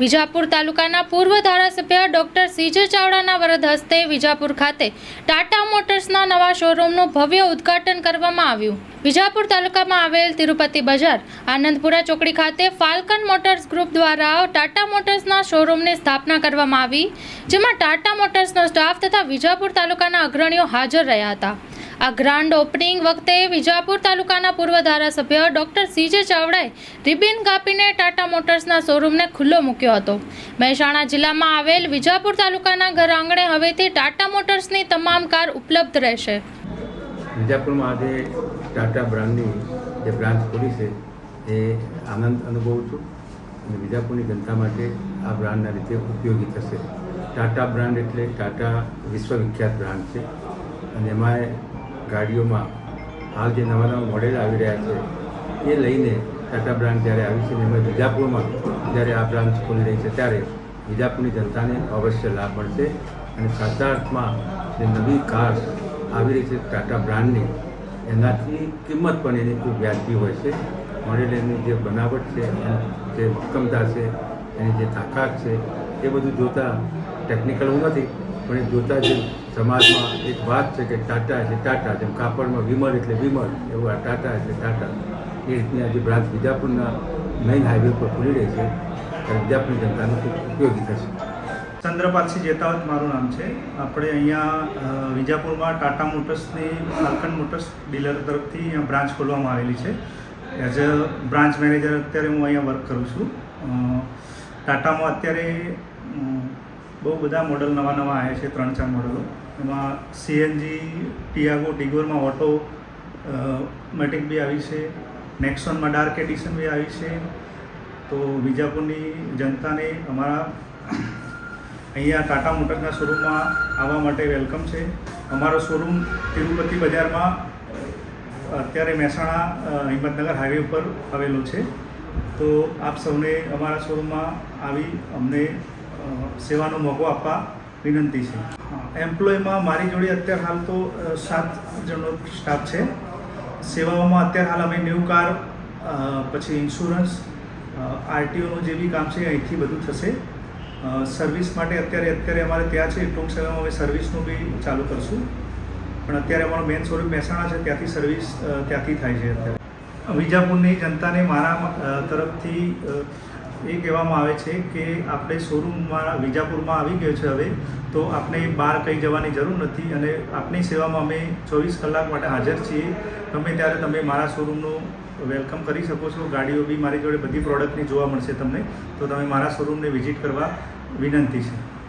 વિજાપુર તાલુકાના પૂર્વ ધારાસભ્ય ડોક્ટર સીજે ચાવડાના વરદ હસ્તે વિજાપુર ખાતે ટાટા મોટર્સના નવા શોરૂમનું ભવ્ય ઉદ્ઘાટન કરવામાં આવ્યું. વિજાપુર તાલુકામાં આવેલ તિરુપતિ બજાર, આનંદપુરા ચોકડી ખાતે ફાલ્કન મોટર્સ ગ્રુપ દ્વારા ટાટા મોટર્સના શોરૂમની સ્થાપના કરવામાં આવી, જેમાં ટાટા મોટર્સનો સ્ટાફ તથા વિજાપુર તાલુકાના અગ્રણીઓ હાજર રહ્યા હતા. આ ગ્રાન્ડ ઓપનિંગ વખતે વિજાપુર તાલુકાના પૂર્વ ધારાસભ્ય ડોક્ટર સીજે ચાવડાએ રિબિન કાપીને ટાટા મોટર્સના શોરૂમને ખુલ્લો મૂક્યો હતો. મહેસાણા જિલ્લામાં આવેલ વિજાપુર તાલુકાના ઘર આંગણે હવેથી ટાટા મોટર્સની તમામ કાર ઉપલબ્ધ રહેશે. વિજાપુરમાં આજે ટાટા બ્રાન્ડની જે બ્રાન્ચ ખોલી છે, એ આનંદ અનુભવું છું અને વિજાપુરની જનતા માટે આ બ્રાન્ડના રીતે ઉપયોગી થશે. ટાટા બ્રાન્ડ એટલે ટાટા વિશ્વવિખ્યાત બ્રાન્ડ છે અને એમાં ગાડીઓમાં હાલ જે નવા નવા મોડેલ આવી રહ્યા છે, એ લઈને ટાટા બ્રાન્ડ જ્યારે આવી છે એમાં વિજાપુરમાં જ્યારે આ બ્રાન્ચ ખોલી રહી છે, ત્યારે વિજાપુરની જનતાને અવશ્ય લાભ મળશે અને સાચા અર્થમાં જે નવી કાર આવી રહી છે ટાટા બ્રાન્ડની એનાથી કિંમત પણ એની ખૂબ વ્યાજબી હોય છે. મોડેલ એની જે બનાવટ છે જે મક્કમતા છે, એની જે તાકાત છે, એ બધું જોતાં ટેકનિકલ હું નથી પણ એ જોતાં જે સમાજમાં એક વાત છે કે ટાટા એટલે ટાટા, જેમ કાપડમાં વિમલ એટલે વિમલ, એવું આ ટાટા એટલે ટાટા. એ રીતની આજે બ્રાન્ચ વિજાપુરના મેઇન હાઈવે ઉપર ખુલી રહી છે ત્યારે વિજાપુરની જનતાનો ખૂબ ઉપયોગી થશે. ચંદ્રપાલસિંહ જેતાવત મારું નામ છે. આપણે અહીંયા વિજાપુરમાં ટાટા મોટર્સની ફાલ્કન મોટર્સ ડીલર તરફથી અહીંયા બ્રાન્ચ ખોલવામાં આવેલી છે. એઝ અ બ્રાન્ચ મેનેજર અત્યારે હું અહીંયા વર્ક કરું છું. ટાટામાં અત્યારે બહુ બધા મોડલ નવા નવા આવ્યા છે, ત્રણ ચાર મોડલો એમાં સીએનજી ટિયાગો ટિગોરમાં ઓટો મેટિક બી આવી છે. નેક્સોનમાં ડાર્ક એડિશન બી આવી છે. તો વિજાપુરની જનતાને અમારા અહીંયા ટાટા મોટર્સના શોરૂમમાં આવવા માટે વેલકમ છે. અમારો શોરૂમ તિરુપતિ બજારમાં અત્યારે મહેસાણા હિંમતનગર હાઈવે ઉપર આવેલો છે. તો આપ સૌને અમારા શોરૂમમાં આવી અમને સેવાનો મોકો આપવા વિનંતી છે. એમ્પ્લોયમાં મારી જોડે અત્યારે હાલ તો સાત જણનો સ્ટાફ છે. સેવાઓમાં અત્યારે હાલ અમે ન્યૂ કાર પછી ઇન્સ્યોરન્સ આરટીઓનું જે બી કામ છે, અહીંથી બધું થશે. સર્વિસ માટે અત્યારે અત્યારે અમારે ત્યાં છે, ટૂંક સમયમાં અમે સર્વિસનું બી ચાલુ કરશું. પણ અત્યારે અમારો મેન શોરૂમ મહેસાણા છે, ત્યાંથી સર્વિસ ત્યાંથી થાય છે અત્યારે. વિજાપુરની જનતાને મારા તરફથી એ કહેવામાં આવે છે કે આપણે શોરૂમમાં વિજાપુરમાં આવી ગયો છે હવે, તો આપણે બહાર કંઈ જવાની જરૂર નથી અને આપની સેવામાં અમે ચોવીસ કલાક માટે હાજર છીએ. ગમે ત્યારે તમે મારા શોરૂમનું વેલકમ કરી શકો છો. ગાડીઓ બી મારી જોડે બધી પ્રોડક્ટની જોવા મળશે તમને. તો તમે મારા શોરૂમને વિઝિટ કરવા વિનંતી છે.